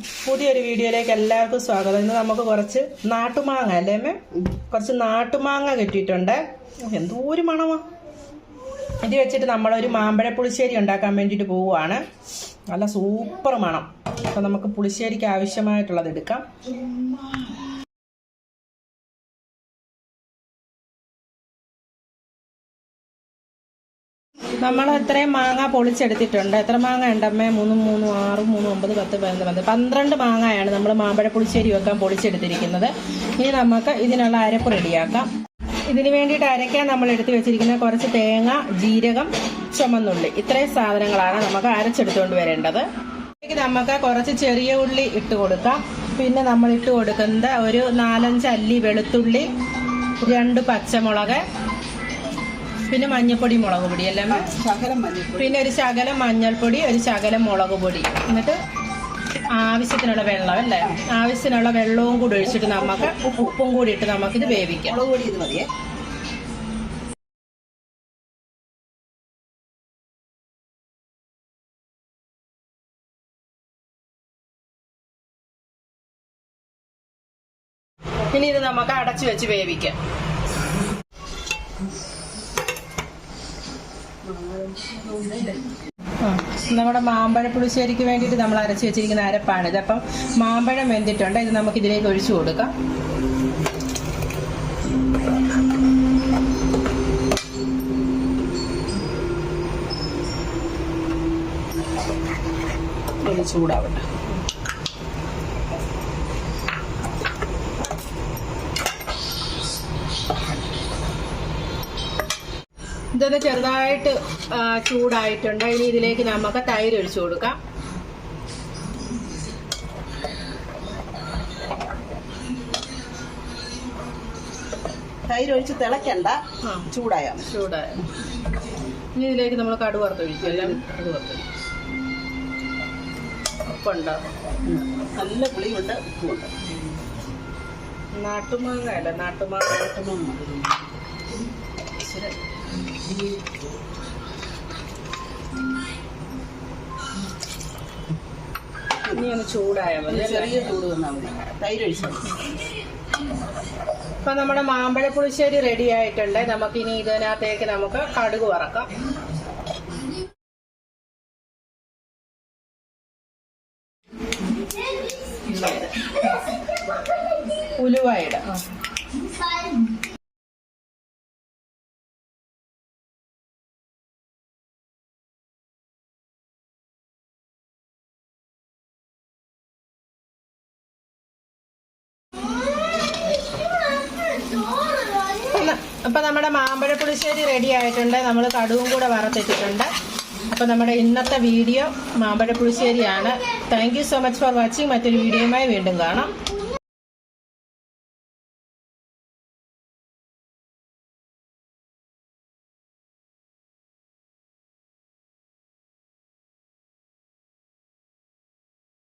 പുതിയൊരു വീഡിയോയിലേക്ക് എല്ലാവർക്കും സ്വാഗതം. ഇന്ന് നമുക്ക് കുറച്ച് നാട്ടുമാങ്ങ അല്ലേ മേ? കുറച്ച് നാട്ടുമാങ്ങ കിട്ടിയിട്ടുണ്ട്. എന്തോ ഒരു മണമാ. ഇത് വെച്ചിട്ട് നമ്മളൊരു മാമ്പഴ പുളിശ്ശേരി ഉണ്ടാക്കാൻ വേണ്ടിയിട്ട് പോവുകയാണ്. നല്ല സൂപ്പർ മണം. അപ്പം നമുക്ക് പുളിശ്ശേരിക്ക് ആവശ്യമായിട്ടുള്ളത് എടുക്കാം. നമ്മൾ ഇത്രയും മാങ്ങ പൊളിച്ചെടുത്തിട്ടുണ്ട്. എത്ര മാങ്ങ ഉണ്ടമ്മേ മൂന്നും മൂന്നും ആറും മൂന്നും ഒമ്പത് പത്ത് പതിനൊന്ന് പത്ത് പന്ത്രണ്ട് മാങ്ങയാണ് നമ്മൾ മാമ്പഴ പുളിശ്ശേരി വെക്കാൻ പൊളിച്ചെടുത്തിരിക്കുന്നത്. ഇനി നമുക്ക് ഇതിനുള്ള അരപ്പ് റെഡിയാക്കാം. ഇതിന് വേണ്ടിയിട്ട് അരയ്ക്കാൻ നമ്മൾ എടുത്തു വെച്ചിരിക്കുന്ന കുറച്ച് തേങ്ങ ജീരകം ചുമന്നുള്ളി. ഇത്രയും സാധനങ്ങളാണ് നമുക്ക് അരച്ചെടുത്തുകൊണ്ട് വരേണ്ടത്. നമുക്ക് കുറച്ച് ചെറിയ ഉള്ളി ഇട്ട് കൊടുക്കാം. പിന്നെ നമ്മൾ ഇട്ട് കൊടുക്കുന്നത് ഒരു നാലഞ്ച് അല്ലി വെളുത്തുള്ളി രണ്ട് പച്ചമുളക് പിന്നെ മഞ്ഞൾപ്പൊടി മുളക് പൊടി എല്ലാം പിന്നെ ഒരു ശകലം മഞ്ഞൾപ്പൊടി ഒരു ശകലം മുളക് പൊടി. എന്നിട്ട് ആവശ്യത്തിനുള്ള വെള്ളം അല്ലേ? ആവശ്യത്തിനുള്ള വെള്ളവും കൂടി ഒഴിച്ചിട്ട് നമുക്ക് ഉപ്പും കൂടി ഇട്ട് നമുക്കിത് വേവിക്കാം. മുളക് പൊടി ഇത് മതിയേ. ഇനി ഇത് നമുക്ക് അടച്ചു വെച്ച് വേവിക്കാം. നമ്മുടെ മാമ്പഴ പുളിശ്ശേരിക്ക് വേണ്ടിയിട്ട് നമ്മൾ അരച്ച് വെച്ചിരിക്കുന്ന അരപ്പാണ് ഇത് അപ്പം മാമ്പഴം വെന്തിട്ടുണ്ട്. ഇത് നമുക്ക് ഇതിലേക്ക് ഒഴിച്ചു കൊടുക്കാം. ഒന്ന് ചൂടാവട്ടെ. ഇതൊന്ന് ചെറുതായിട്ട് ചൂടായിട്ടുണ്ട്. ഇനി ഇതിലേക്ക് നമുക്ക് തൈര് ഒഴിച്ചു കൊടുക്കാം. തൈര് ഒഴിച്ച് തിളക്കണ്ട ചൂടായ ചൂടായ. ഇനി ഇതിലേക്ക് നമ്മൾ കടുക് വറുത്തൊഴിക്കും എല്ലാം വറുത്തൊഴിക്കും ഉപ്പുണ്ടോ. നല്ല പുളിയുണ്ട് ഉപ്പുണ്ട് നാട്ടുമാങ്ങ അല്ല? നാട്ടുമാങ്ങ. നാട്ടുമാങ്ങ. ഇനി ഒന്ന് ചൂടായാൽ മതി ചെറിയ ചൂട് മതി. തൈര് ഒഴിച്ചാൽ നമ്മുടെ മാമ്പഴ പുളിശ്ശേരി റെഡി ആയിട്ടുണ്ട്. നമുക്ക് ഇനി ഇതിനകത്തേക്ക് നമുക്ക് കടുക് വറക്കാം. ഉലുവായിട അപ്പൊ നമ്മുടെ മാമ്പഴ പുളിശ്ശേരി റെഡി ആയിട്ടുണ്ട്. നമ്മൾ കടുവും കൂടെ വറുത്തിട്ടിട്ടുണ്ട്. അപ്പൊ നമ്മുടെ ഇന്നത്തെ വീഡിയോ മാമ്പഴ പുളിശ്ശേരിയാണ്. Thank so much for watching മറ്റൊരു വീഡിയോയുമായി വീണ്ടും കാണാം.